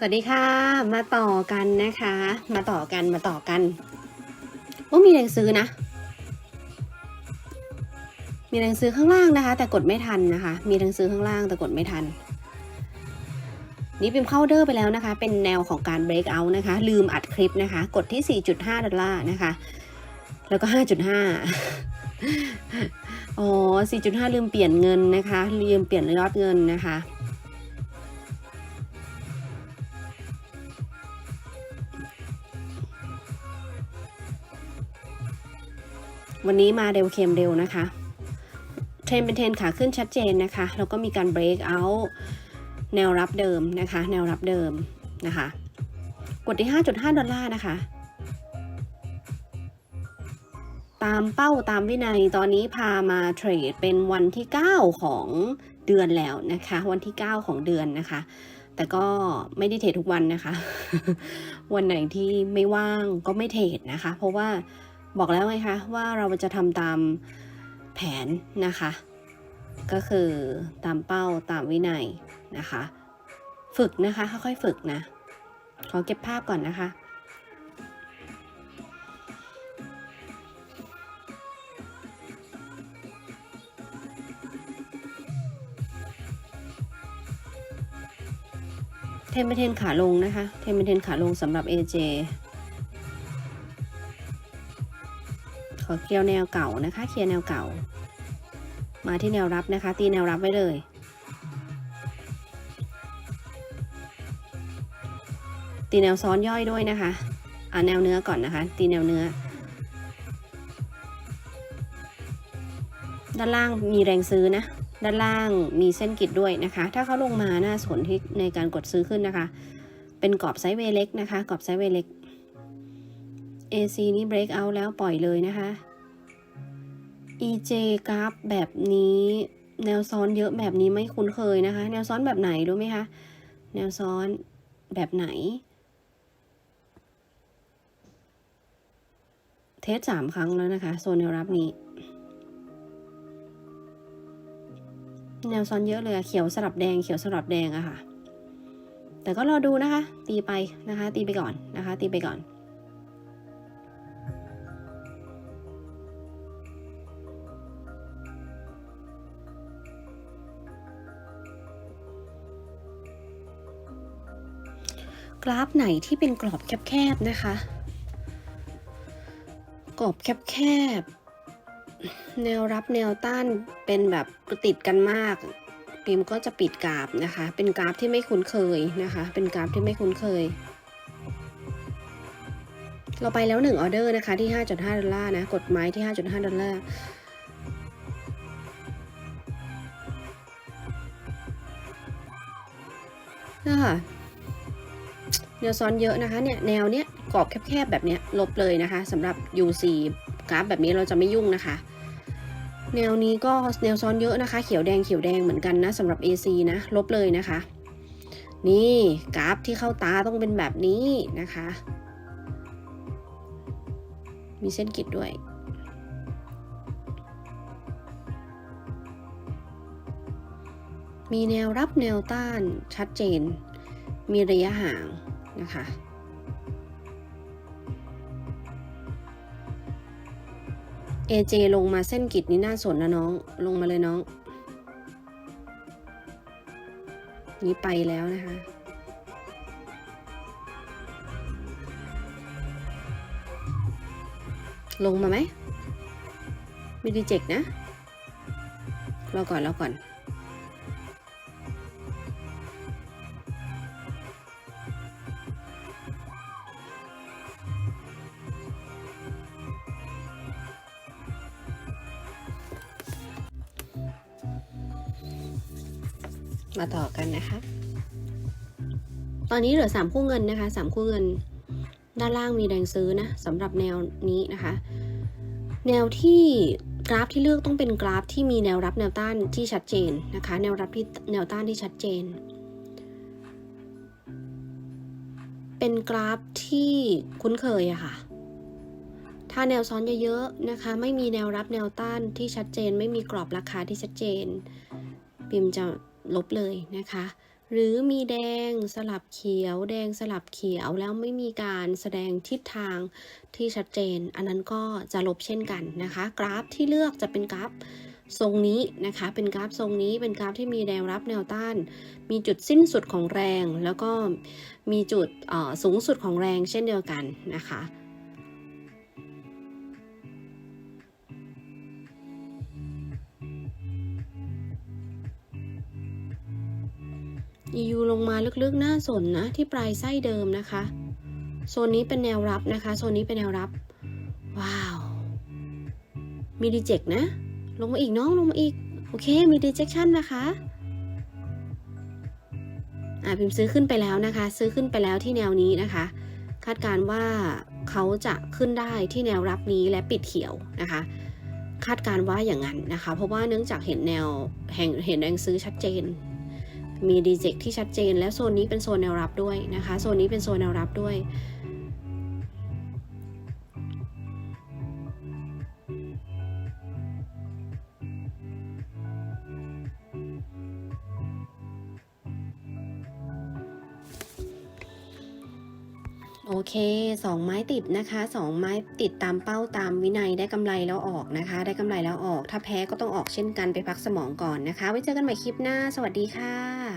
สวัสดีค่ะ มาต่อกันนะคะ มาต่อกันมาต่อกันโอ้มีแรงซื้อนะ มีแรงซื้อข้างล่างนะคะ แต่กดไม่ทันนะคะ มีแรงซื้อข้างล่างแต่กดไม่ทัน นี่พิมพ์เข้าเดอร์ไปแล้วนะคะ เป็นแนวของการ break out นะคะ ลืมอัดคลิปนะคะ กดที่ 4.5 ดอลลาร์นะคะ แล้วก็ 5.5 อ๋อ 4.5 ลืมเปลี่ยนเงินนะคะ ลืมเปลี่ยนยอดเงินนะคะ วันนี้มาเร็วเค็มเร็วนะคะ เทรนเป็นเทรนขาขึ้นชัดเจนนะคะ แล้วก็มีการ break out แนวรับเดิมนะคะ แนวรับเดิมนะคะ กดที่ 5.5 ดอลลาร์นะคะ ตามเป้าตามวินัยตอนนี้พามาเทรดเป็นวันที่ 9 ของเดือนแล้วนะคะ วันที่ 9 ของเดือนนะคะ แต่ก็ไม่ได้เทรดทุกวันนะคะ วันไหนที่ไม่ว่างก็ไม่เทรดนะคะ เพราะว่า บอกแล้วไงคะว่าเราจะทำตามแผนนะคะ ก็คือตามเป้าตามวินัยนะคะ ฝึกนะคะค่อยๆฝึกนะขอเก็บภาพก่อนนะคะเทนเป็นเทนขาลงนะคะ เทนเป็นเทนขาลงสำหรับ AJ ขอเคลียร์แนวเก่านะคะ เคลียร์แนวเก่า มาที่แนวรับนะคะ ตีแนวรับไว้เลย ตีแนวซ้อนย่อยด้วยนะคะ อ่าแนวเนื้อก่อนนะคะ ตีแนวเนื้อ ด้านล่างมีแรงซื้อนะ ด้านล่างมีเส้นกิดด้วยนะคะ ถ้าเขาลงมาหน่าสนที่ในการกดซื้อขึ้นนะคะ เป็นกรอบไซด์เวเล็กนะคะ กรอบไซด์เวเล็ก AC นี่ break out แล้วปล่อยเลยนะคะ EJ กราฟแบบนี้แนวซ้อนเยอะแบบนี้ไม่คุ้นเคยนะคะ แนวซ้อนแบบไหนรู้ไหมคะ แนวซ้อนแบบไหน เทสสามครั้งแล้วนะคะโซนแนวรับนี้ แนวซ้อนเยอะเลยเขียวสลับแดงเขียวสลับแดงอะค่ะ แต่ก็รอดูนะคะ ตีไปนะคะ ตีไปก่อนนะคะ ตีไปก่อน ราฟไหนที่เป็นกรอบแคบๆนะคะ กรอบแคบๆแนวรับแนวต้านเป็นแบบติดกันมากพิมก็จะปิดกราฟนะคะ เป็นกราฟที่ไม่คุ้นเคยนะคะ เป็นกราฟที่ไม่คุ้นเคย เราไปแล้วหนึ่งออเดอร์นะคะที่ 5.5 ดอลลาร์นะกดไม้ที่ 5.5 ดอลลาร์นะคะ แนวซ้อนเยอะนะคะเนี่ยแนวเนี้ยกรอบแคบๆแบบเนี้ยลบเลยนะคะสำหรับ UC กราฟแบบนี้เราจะไม่ยุ่งนะคะ แนวนี้ก็แนวซ้อนเยอะนะคะ เขียวแดงเขียวแดงเหมือนกันนะสำหรับ AC นะลบเลยนะคะ นี่กราฟที่เข้าตาต้องเป็นแบบนี้นะคะ มีเส้นกิดด้วยมีแนวรับแนวต้านชัดเจน มีระยะห่าง นะคะ AJ ลงมาเส้นกิดนี่น่าสนนะน้อง ลงมาเลยน้อง นี่ไปแล้วนะคะลงมาไหมไมีดีเจกนะ รอก่อน รอก่อน มาต่อกันนะคะ ตอนนี้เหลือสามคู่เงินนะคะสามคู่เงิน ด้านล่างมีแรงซื้อนะสำหรับแนวนี้นะคะ แนวที่กราฟที่เลือกต้องเป็นกราฟที่มีแนวรับแนวต้านที่ชัดเจนนะคะ แนวรับที่แนวต้านที่ชัดเจน เป็นกราฟที่คุ้นเคยอะค่ะถ้าแนวซ้อนเยอะๆนะคะ ไม่มีแนวรับแนวต้านที่ชัดเจน ไม่มีกรอบราคาที่ชัดเจนปิมจะ ลบเลยนะคะ หรือมีแดงสลับเขียว แดงสลับเขียวแล้วไม่มีการแสดงทิศทางที่ชัดเจน อันนั้นก็จะลบเช่นกันนะคะ กราฟที่เลือกจะเป็นกราฟทรงนี้นะคะ เป็นกราฟทรงนี้เป็นกราฟที่มีแนวรับแนวต้าน มีจุดสิ้นสุดของแรง แล้วก็มีจุดสูงสุดของแรงเช่นเดียวกันนะคะ EU ลงมาลึกๆหน่าสนนะที่ปลายไส้เดิมนะคะ โซนนี้เป็นแนวรับนะคะ โซนนี้เป็นแนวรับ ว้าว มีดีเจกนะ ลงมาอีกน้องลงมาอีก โอเค มีดีเจ c ชันนะคะอ่าพิมซื้อขึ้นไปแล้วนะคะ ซื้อขึ้นไปแล้วที่แนวนี้นะคะ คาดการณ์ว่าเขาจะขึ้นได้ที่แนวรับนี้และปิดเขียวนะคะ คาดการณ์ว่าอย่างนั้นนะคะ เพราะว่าเนื่องจากเห็นแนวแห่งเห็นแรงซื้อชัดเจน มีดีเจกที่ชัดเจน และโซนนี้เป็นโซนแนวรับด้วยนะคะ โซนนี้เป็นโซนแนวรับด้วยโอเคสองไม้ติดนะคะสองไม้ติดตามเป้าตามวินัยได้กำไรแล้วออกนะคะ ได้กำไรแล้วออก ถ้าแพ้ก็ต้องออกเช่นกันไปพักสมองก่อนนะคะ ไว้เจอกันใหม่คลิปหน้า สวัสดีค่ะ